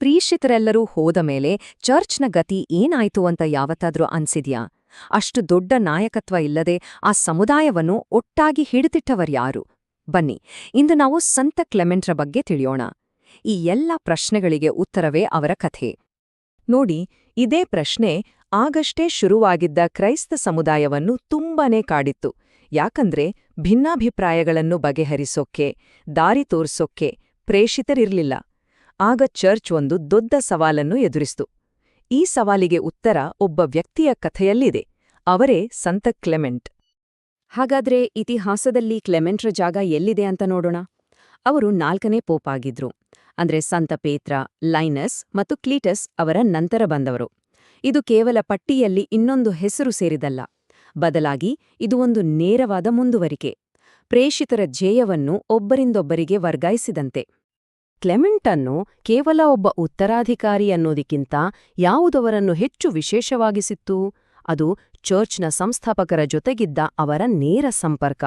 ಪ್ರೀಷಿತರೆಲ್ಲರೂ ಹೋದ ಮೇಲೆ ಚರ್ಚ್ನ ಗತಿ ಏನಾಯ್ತು ಅಂತ ಯಾವತ್ತಾದ್ರೂ ಅನ್ಸಿದ್ಯಾ? ಅಷ್ಟು ದೊಡ್ಡ ನಾಯಕತ್ವ ಇಲ್ಲದೆ ಆ ಸಮುದಾಯವನ್ನು ಒಟ್ಟಾಗಿ ಹಿಡಿದಿಟ್ಟವರ್ಯಾರು? ಬನ್ನಿ, ಇಂದು ನಾವು ಸಂತ ಕ್ಲೆಮೆಂಟ್ರ ಬಗ್ಗೆ ತಿಳಿಯೋಣ. ಈ ಎಲ್ಲ ಪ್ರಶ್ನೆಗಳಿಗೆ ಉತ್ತರವೇ ಅವರ ಕಥೆ. ನೋಡಿ, ಇದೇ ಪ್ರಶ್ನೆ ಆಗಷ್ಟೇ ಶುರುವಾಗಿದ್ದ ಕ್ರೈಸ್ತ ಸಮುದಾಯವನ್ನು ತುಂಬಾನೇ ಕಾಡಿತ್ತು. ಯಾಕಂದ್ರೆ, ಭಿನ್ನಾಭಿಪ್ರಾಯಗಳನ್ನು ಬಗೆಹರಿಸೋಕ್ಕೆ ದಾರಿ ತೋರ್ಸೋಕ್ಕೆ ಪ್ರೇಷಿತರಿರ್ಲಿಲ್ಲ. ಆಗ ಚರ್ಚ್ ಒಂದು ದೊಡ್ಡ ಸವಾಲನ್ನು ಎದುರಿಸ್ತು. ಈ ಸವಾಲಿಗೆ ಉತ್ತರ ಒಬ್ಬ ವ್ಯಕ್ತಿಯ ಕಥೆಯಲ್ಲಿದೆ. ಅವರೇ ಸಂತ ಕ್ಲೆಮೆಂಟ್. ಹಾಗಾದ್ರೆ ಇತಿಹಾಸದಲ್ಲಿ ಕ್ಲೆಮೆಂಟ್ರ ಜಾಗ ಎಲ್ಲಿದೆ ಅಂತ ನೋಡೋಣ. ಅವರು ನಾಲ್ಕನೇ ಪೋಪ್ ಆಗಿದ್ರು. ಅಂದ್ರೆ ಸಂತ ಪೇತ್ರ, ಲೈನಸ್ ಮತ್ತು ಕ್ಲೀಟಸ್ ಅವರ ನಂತರ ಬಂದವರು. ಇದು ಕೇವಲ ಪಟ್ಟಿಯಲ್ಲಿ ಇನ್ನೊಂದು ಹೆಸರು ಸೇರಿದಲ್ಲ. ಬದಲಾಗಿ ಇದು ಒಂದು ನೇರವಾದ ಮುಂದುವರಿಕೆ. ಪ್ರೇಷಿತರ ಜೇಯವನ್ನು ಒಬ್ಬರಿಂದೊಬ್ಬರಿಗೆ ವರ್ಗಾಯಿಸಿದಂತೆ. ಕ್ಲೆಮೆಂಟ್ ಅನ್ನು ಕೇವಲ ಒಬ್ಬ ಉತ್ತರಾಧಿಕಾರಿ ಅನ್ನೋದಕ್ಕಿಂತ ಯಾವುದವರನ್ನು ಹೆಚ್ಚು ವಿಶೇಷವಾಗಿಸಿತ್ತು? ಅದು ಚರ್ಚ್ನ ಸಂಸ್ಥಾಪಕರ ಜೊತೆಗಿದ್ದ ಅವರ ನೇರ ಸಂಪರ್ಕ.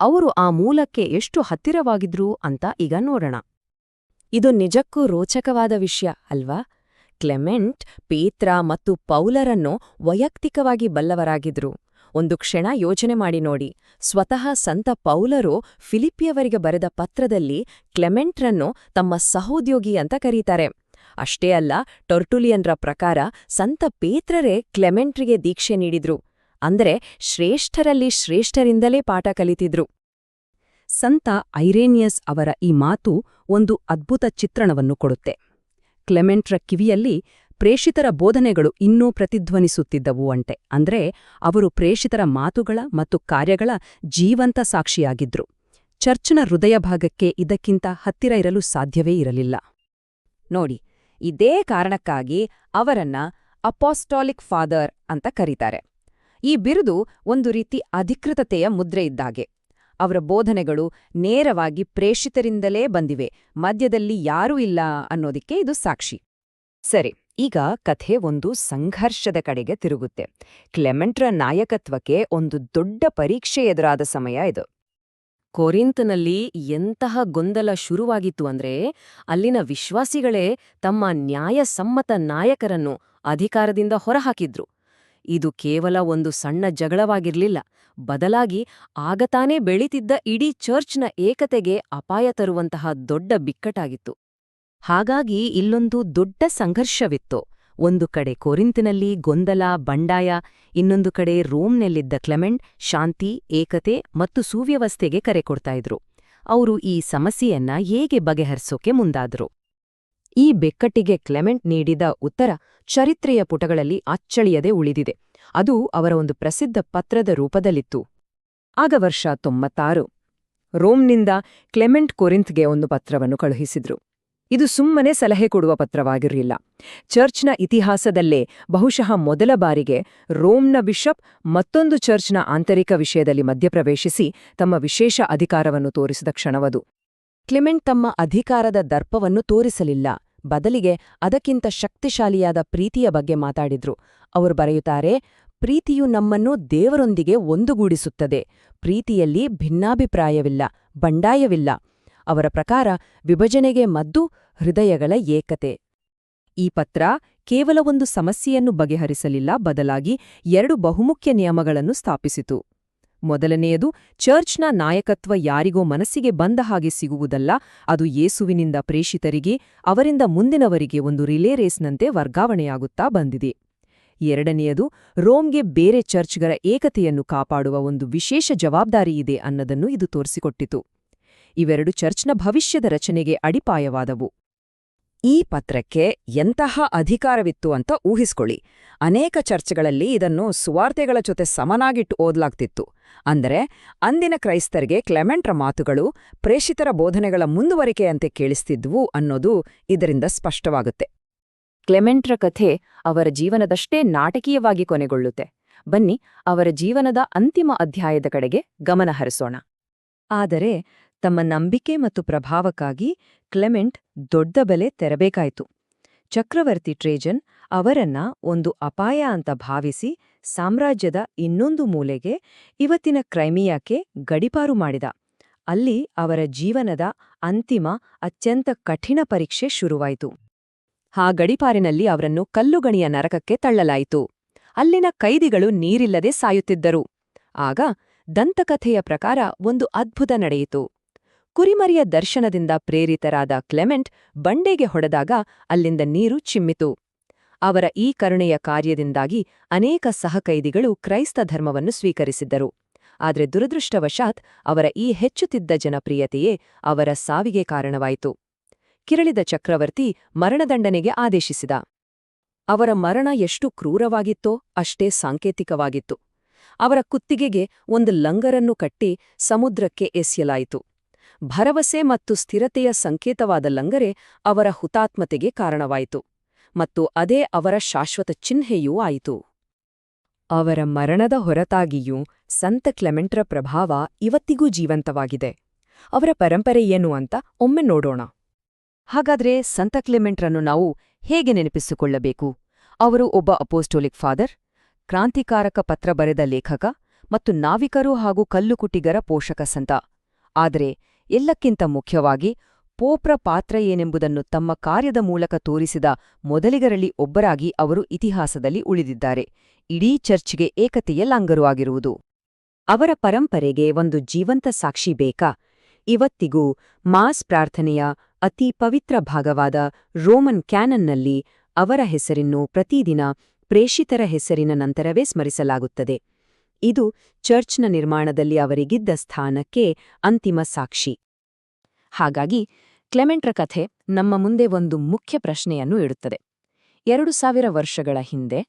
ಅವರು ಆ ಮೂಲಕ್ಕೆ ಎಷ್ಟು ಹತ್ತಿರವಾಗಿದ್ರು ಅಂತ ಈಗ ನೋಡೋಣ. ಇದು ನಿಜಕ್ಕೂ ರೋಚಕವಾದ ವಿಷಯ, ಅಲ್ವಾ? ಕ್ಲೆಮೆಂಟ್, ಪೇತ್ರ ಮತ್ತು ಪೌಲರನ್ನು ವೈಯಕ್ತಿಕವಾಗಿ ಬಲ್ಲವರಾಗಿದ್ರು. ಒಂದು ಕ್ಷಣ ಯೋಚನೆ ಮಾಡಿ ನೋಡಿ. ಸ್ವತಃ ಸಂತ ಪೌಲರು ಫಿಲಿಪಿಯವರಿಗೆ ಬರೆದ ಪತ್ರದಲ್ಲಿ ಕ್ಲೆಮೆಂಟ್ರನ್ನು ತಮ್ಮ ಸಹೋದ್ಯೋಗಿ ಅಂತ ಕರೀತಾರೆ. ಅಷ್ಟೇ ಅಲ್ಲ, ಟೊರ್ಟುಲಿಯನ್ರ ಪ್ರಕಾರ ಸಂತ ಪೇತ್ರರೇ ಕ್ಲೆಮೆಂಟ್ರಿಗೆ ದೀಕ್ಷೆ ನೀಡಿದ್ರು. ಅಂದರೆ ಶ್ರೇಷ್ಠರಲ್ಲಿ ಶ್ರೇಷ್ಠರಿಂದಲೇ ಪಾಠ ಕಲಿತಿದ್ರು. ಸಂತ ಐರೇನಿಯಸ್ ಅವರ ಈ ಮಾತು ಒಂದು ಅದ್ಭುತ ಚಿತ್ರಣವನ್ನು ಕೊಡುತ್ತೆ. ಕ್ಲೆಮೆಂಟ್ರ ಕಿವಿಯಲ್ಲಿ ಪ್ರೇಷಿತರ ಬೋಧನೆಗಳು ಇನ್ನೂ ಪ್ರತಿಧ್ವನಿಸುತ್ತಿದ್ದವು ಅಂಟೆ ಅಂದ್ರೆ ಅವರು ಪ್ರೇಷಿತರ ಮಾತುಗಳ ಮತ್ತು ಕಾರ್ಯಗಳ ಜೀವಂತ ಸಾಕ್ಷಿಯಾಗಿದ್ರು. ಚರ್ಚ್ನ ಹೃದಯ ಭಾಗಕ್ಕೆ ಇದಕ್ಕಿಂತ ಹತ್ತಿರ ಇರಲು ಸಾಧ್ಯವೇ ಇರಲಿಲ್ಲ. ನೋಡಿ ಇದೇ ಕಾರಣಕ್ಕಾಗಿ ಅವರನ್ನ ಅಪಾಸ್ಟಾಲಿಕ್ ಫಾದರ್ ಅಂತ ಕರೀತಾರೆ. ಈ ಬಿರುದು ಒಂದು ರೀತಿ ಅಧಿಕೃತತೆಯ ಮುದ್ರೆ ಇದ್ದಾಗೆ. ಅವರ ಬೋಧನೆಗಳು ನೇರವಾಗಿ ಪ್ರೇಷಿತರಿಂದಲೇ ಬಂದಿವೆ, ಮಧ್ಯದಲ್ಲಿ ಯಾರೂ ಇಲ್ಲ ಅನ್ನೋದಿಕ್ಕೆ ಇದು ಸಾಕ್ಷಿ. ಸರಿ, ಈಗ ಕಥೆ ಒಂದು ಸಂಘರ್ಷದ ಕಡೆಗೆ ತಿರುಗುತ್ತೆ. ಕ್ಲೆಮೆಂಟ್ರ ನಾಯಕತ್ವಕ್ಕೆ ಒಂದು ದೊಡ್ಡ ಪರೀಕ್ಷೆ ಎದುರಾದ ಸಮಯ ಇದು. ಕೊರಿಂತನಲ್ಲಿ ಎಂತಹ ಗೊಂದಲ ಶುರುವಾಗಿತ್ತು ಅಂದ್ರೆ ಅಲ್ಲಿನ ವಿಶ್ವಾಸಿಗಳೇ ತಮ್ಮ ನ್ಯಾಯಸಮ್ಮತ ನಾಯಕರನ್ನು ಅಧಿಕಾರದಿಂದ ಹೊರಹಾಕಿದ್ರು. ಇದು ಕೇವಲ ಒಂದು ಸಣ್ಣ ಜಗಳವಾಗಿರ್ಲಿಲ್ಲ. ಬದಲಾಗಿ ಆಗತಾನೇ ಬೆಳೀತಿದ್ದ ಇಡೀ ಚರ್ಚ್ನ ಏಕತೆಗೆ ಅಪಾಯ ತರುವಂತಹ ದೊಡ್ಡ ಬಿಕ್ಕಟಾಗಿತ್ತು ಹಾಗಾಗಿ ಇಲ್ಲೊಂದು ದೊಡ್ಡ ಸಂಘರ್ಷವಿತ್ತು. ಒಂದು ಕಡೆ ಕೊರಿಂತಿನಲ್ಲಿ ಗೊಂದಲ, ಬಂಡಾಯ, ಇನ್ನೊಂದು ಕಡೆ ರೋಮ್ನಲ್ಲಿದ್ದ ಕ್ಲೆಮೆಂಟ್ ಶಾಂತಿ, ಏಕತೆ ಮತ್ತು ಸುವ್ಯವಸ್ಥೆಗೆ ಕರೆ ಕೊಡ್ತಾಯಿದ್ರು ಅವರು ಈ ಸಮಸ್ಯೆಯನ್ನ ಹೇಗೆ ಬಗೆಹರಿಸೋಕೆ ಮುಂದಾದ್ರು? ಈ ಬೆಕ್ಕಟ್ಟಿಗೆ ಕ್ಲೆಮೆಂಟ್ ನೀಡಿದ ಉತ್ತರ ಚರಿತ್ರೆಯ ಪುಟಗಳಲ್ಲಿ ಅಚ್ಚಳಿಯದೆ ಉಳಿದಿದೆ. ಅದು ಅವರ ಒಂದು ಪ್ರಸಿದ್ಧ ಪತ್ರದ ರೂಪದಲ್ಲಿತ್ತು. ಆಗ ವರ್ಷ ತೊಂಬತ್ತಾರು. ರೋಮ್ನಿಂದ ಕ್ಲೆಮೆಂಟ್ ಕೊರಿಂತ್ಗೆ ಒಂದು ಪತ್ರವನ್ನು ಕಳುಹಿಸಿದ್ರು. ಇದು ಸುಮ್ಮನೆ ಸಲಹೆ ಕೊಡುವ ಪತ್ರವಾಗಿರಲಿಲ್ಲ. ಚರ್ಚ್ನ ಇತಿಹಾಸದಲ್ಲೇ ಬಹುಶಃ ಮೊದಲ ಬಾರಿಗೆ ರೋಮ್ನ ಬಿಷಪ್ ಮತ್ತೊಂದು ಚರ್ಚ್ನ ಆಂತರಿಕ ವಿಷಯದಲ್ಲಿ ಮಧ್ಯಪ್ರವೇಶಿಸಿ ತಮ್ಮ ವಿಶೇಷ ಅಧಿಕಾರವನ್ನು ತೋರಿಸಿದ ಕ್ಷಣವದು. ಕ್ಲಿಮೆಂಟ್ ತಮ್ಮ ಅಧಿಕಾರದ ದರ್ಪವನ್ನು ತೋರಿಸಲಿಲ್ಲ. ಬದಲಿಗೆ ಅದಕ್ಕಿಂತ ಶಕ್ತಿಶಾಲಿಯಾದ ಪ್ರೀತಿಯ ಬಗ್ಗೆ ಮಾತಾಡಿದ್ರು. ಅವರು ಬರೆಯುತ್ತಾರೆ, ಪ್ರೀತಿಯು ನಮ್ಮನ್ನು ದೇವರೊಂದಿಗೆ ಒಂದುಗೂಡಿಸುತ್ತದೆ. ಪ್ರೀತಿಯಲ್ಲಿ ಭಿನ್ನಾಭಿಪ್ರಾಯವಿಲ್ಲ, ಬಂಡಾಯವಿಲ್ಲ. ಅವರ ಪ್ರಕಾರ ವಿಭಜನೆಗೆ ಮದ್ದು ಹೃದಯಗಳ ಏಕತೆ. ಈ ಪತ್ರ ಕೇವಲ ಒಂದು ಸಮಸ್ಯೆಯನ್ನು ಬಗೆಹರಿಸಲಿಲ್ಲ, ಬದಲಾಗಿ ಎರಡು ಬಹುಮುಖ್ಯ ನಿಯಮಗಳನ್ನು ಸ್ಥಾಪಿಸಿತು. ಮೊದಲನೆಯದು, ಚರ್ಚ್ನ ನಾಯಕತ್ವ ಯಾರಿಗೋ ಮನಸ್ಸಿಗೆ ಬಂದ ಹಾಗೆ ಸಿಗುವುದಲ್ಲ, ಅದು ಯೇಸುವಿನಿಂದ ಪ್ರೇಷಿತರಿಗೆ, ಅವರಿಂದ ಮುಂದಿನವರಿಗೆ ಒಂದು ರಿಲೇ ರೇಸ್ನಂತೆ ವರ್ಗಾವಣೆಯಾಗುತ್ತಾ ಬಂದಿದೆ. ಎರಡನೆಯದು, ರೋಮ್ಗೆ ಬೇರೆ ಚರ್ಚ್ಗಳ ಏಕತೆಯನ್ನು ಕಾಪಾಡುವ ಒಂದು ವಿಶೇಷ ಜವಾಬ್ದಾರಿಯಿದೆ ಅನ್ನದನ್ನು ಇದು ತೋರಿಸಿಕೊಟ್ಟಿತು. ಇವೆರಡು ಚರ್ಚ್ನ ಭವಿಷ್ಯದ ರಚನೆಗೆ ಅಡಿಪಾಯವಾದವು. ಈ ಪತ್ರಕ್ಕೆ ಎಂತಹ ಅಧಿಕಾರವಿತ್ತು ಅಂತ ಊಹಿಸ್ಕೊಳ್ಳಿ. ಅನೇಕ ಚರ್ಚ್ಗಳಲ್ಲಿ ಇದನ್ನು ಸುವಾರ್ತೆಗಳ ಜೊತೆ ಸಮನಾಗಿಟ್ಟು ಓದಲಾಗ್ತಿತ್ತು. ಅಂದರೆ, ಅಂದಿನ ಕ್ರೈಸ್ತರಿಗೆ ಕ್ಲೆಮೆಂಟ್ರ ಮಾತುಗಳು, ಪ್ರೇಷಿತರ ಬೋಧನೆಗಳ ಮುಂದುವರಿಕೆಯಂತೆ ಕೇಳಿಸ್ತಿದ್ವು ಅನ್ನೋದು ಇದರಿಂದ ಸ್ಪಷ್ಟವಾಗುತ್ತೆ. ಕ್ಲೆಮೆಂಟ್ರ ಕಥೆ ಅವರ ಜೀವನದಷ್ಟೇ ನಾಟಕೀಯವಾಗಿ ಕೊನೆಗೊಳ್ಳುತ್ತೆ. ಬನ್ನಿ, ಅವರ ಜೀವನದ ಅಂತಿಮ ಅಧ್ಯಾಯದ ಕಡೆಗೆ ಗಮನ ಹರಿಸೋಣ. ಆದರೆ ತಮ್ಮ ನಂಬಿಕೆ ಮತ್ತು ಪ್ರಭಾವಕ್ಕಾಗಿ ಕ್ಲೆಮೆಂಟ್ ದೊಡ್ಡ ಬೆಲೆ ತೆರಬೇಕಾಯಿತು. ಚಕ್ರವರ್ತಿ ಟ್ರೇಜನ್ ಅವರನ್ನ ಒಂದು ಅಪಾಯ ಅಂತ ಭಾವಿಸಿ ಸಾಮ್ರಾಜ್ಯದ ಇನ್ನೊಂದು ಮೂಲೆಗೆ ಇವತ್ತಿನ ಕ್ರೈಮಿಯಾಕ್ಕೆ ಗಡಿಪಾರು ಮಾಡಿದ. ಅಲ್ಲಿ ಅವರ ಜೀವನದ ಅಂತಿಮ ಅತ್ಯಂತ ಕಠಿಣ ಪರೀಕ್ಷೆ ಶುರುವಾಯಿತು. ಆ ಗಡಿಪಾರಿನಲ್ಲಿ ಅವರನ್ನು ಕಲ್ಲುಗಣಿಯ ನರಕಕ್ಕೆ ತಳ್ಳಲಾಯಿತು. ಅಲ್ಲಿನ ಕೈದಿಗಳು ನೀರಿಲ್ಲದೆ ಸಾಯುತ್ತಿದ್ದರು. ಆಗ ದಂತಕಥೆಯ ಪ್ರಕಾರ ಒಂದು ಅದ್ಭುತ ನಡೆಯಿತು. ಕುರಿಮರಿಯ ದರ್ಶನದಿಂದ ಪ್ರೇರಿತರಾದ ಕ್ಲೆಮೆಂಟ್ ಬಂಡೆಗೆ ಹೊಡೆದಾಗ ಅಲ್ಲಿಂದ ನೀರು ಚಿಮ್ಮಿತು. ಅವರ ಈ ಕರುಣೆಯ ಕಾರ್ಯದಿಂದಾಗಿ ಅನೇಕ ಸಹಕೈದಿಗಳು ಕ್ರೈಸ್ತ ಧರ್ಮವನ್ನು ಸ್ವೀಕರಿಸಿದ್ದರು. ಆದರೆ ದುರದೃಷ್ಟವಶಾತ್ ಅವರ ಈ ಹೆಚ್ಚುತ್ತಿದ್ದ ಜನಪ್ರಿಯತೆಯೇ ಅವರ ಸಾವಿಗೆ ಕಾರಣವಾಯಿತು. ಕಿರಳಿದ ಚಕ್ರವರ್ತಿ ಮರಣದಂಡನೆಗೆ ಆದೇಶಿಸಿದ. ಅವರ ಮರಣ ಎಷ್ಟು ಕ್ರೂರವಾಗಿತ್ತೋ ಅಷ್ಟೇ ಸಾಂಕೇತಿಕವಾಗಿತ್ತು. ಅವರ ಕುತ್ತಿಗೆಗೆ ಒಂದು ಲಂಗರನ್ನು ಕಟ್ಟಿ ಸಮುದ್ರಕ್ಕೆ ಎಸೆಯಲಾಯಿತು. ಭರವಸೆ ಮತ್ತು ಸ್ಥಿರತೆಯ ಸಂಕೇತವಾದ ಲಂಗರೆ ಅವರ ಹುತಾತ್ಮತೆಗೆ ಕಾರಣವಾಯಿತು ಮತ್ತು ಅದೇ ಅವರ ಶಾಶ್ವತ ಚಿಹ್ನೆಯೂ ಆಯಿತು. ಅವರ ಮರಣದ ಹೊರತಾಗಿಯೂ ಸಂತ ಕ್ಲೆಮೆಂಟ್ರ ಪ್ರಭಾವ ಇವತ್ತಿಗೂ ಜೀವಂತವಾಗಿದೆ. ಅವರ ಪರಂಪರೆ ಏನು ಅಂತ ಒಮ್ಮೆ ನೋಡೋಣ. ಹಾಗಾದ್ರೆ ಸಂತ ಕ್ಲೆಮೆಂಟ್ರನ್ನು ನಾವು ಹೇಗೆ ನೆನಪಿಸಿಕೊಳ್ಳಬೇಕು? ಅವರು ಒಬ್ಬ ಅಪೋಸ್ಟೋಲಿಕ್ ಫಾದರ್, ಕ್ರಾಂತಿಕಾರಕ ಪತ್ರ ಬರೆದ ಲೇಖಕ ಮತ್ತು ನಾವಿಕರು ಹಾಗೂ ಕಲ್ಲುಕುಟಿಗರ ಪೋಷಕ ಸಂತ. ಆದರೆ ಎಲ್ಲಕ್ಕಿಂತ ಮುಖ್ಯವಾಗಿ ಪೋಪ್ರ ಪಾತ್ರ ಏನೆಂಬುದನ್ನು ತಮ್ಮ ಕಾರ್ಯದ ಮೂಲಕ ತೋರಿಸಿದ ಮೊದಲಿಗರಲ್ಲಿ ಒಬ್ಬರಾಗಿ ಅವರು ಇತಿಹಾಸದಲ್ಲಿ ಉಳಿದಿದ್ದಾರೆ. ಇಡೀ ಚರ್ಚ್ಗೆ ಏಕತೆಯ ಲಾಂಗರು ಆಗಿರುವುದು. ಅವರ ಪರಂಪರೆಗೆ ಒಂದು ಜೀವಂತ ಸಾಕ್ಷಿ ಬೇಕಾ? ಇವತ್ತಿಗೂ ಮಾಸ್ ಪ್ರಾರ್ಥನೆಯ ಅತಿ ಪವಿತ್ರ ಭಾಗವಾದ ರೋಮನ್ ಕ್ಯಾನನ್ನಲ್ಲಿ ಅವರ ಹೆಸರಿನ್ನು ಪ್ರತಿದಿನ ಪ್ರೇಷಿತರ ಹೆಸರಿನ ನಂತರವೇ ಸ್ಮರಿಸಲಾಗುತ್ತದೆ. ಇದು ಚರ್ಚ್ನ ನಿರ್ಮಾಣದಲ್ಲಿ ಅವರಿಗಿದ್ದ ಸ್ಥಾನಕ್ಕೆ ಅಂತಿಮ ಸಾಕ್ಷಿ. ಹಾಗಾಗಿ ಕ್ಲೆಮೆಂಟ್ರ ಕಥೆ ನಮ್ಮ ಮುಂದೆ ಒಂದು ಮುಖ್ಯ ಪ್ರಶ್ನೆಯನ್ನು ಇಡುತ್ತದೆ. ಎರಡು ಸಾವಿರ ವರ್ಷಗಳ ಹಿಂದೆ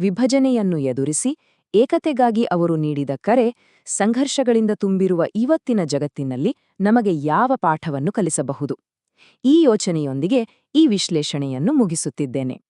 ವಿಭಜನೆಯನ್ನು ಎದುರಿಸಿ ಏಕತೆಗಾಗಿ ಅವರು ನೀಡಿದ ಕರೆ ಸಂಘರ್ಷಗಳಿಂದ ತುಂಬಿರುವ ಇವತ್ತಿನ ಜಗತ್ತಿನಲ್ಲಿ ನಮಗೆ ಯಾವ ಪಾಠವನ್ನು ಕಲಿಸಬಹುದು? ಈ ಯೋಚನೆಯೊಂದಿಗೆ ಈ ವಿಶ್ಲೇಷಣೆಯನ್ನು ಮುಗಿಸುತ್ತಿದ್ದೇನೆ.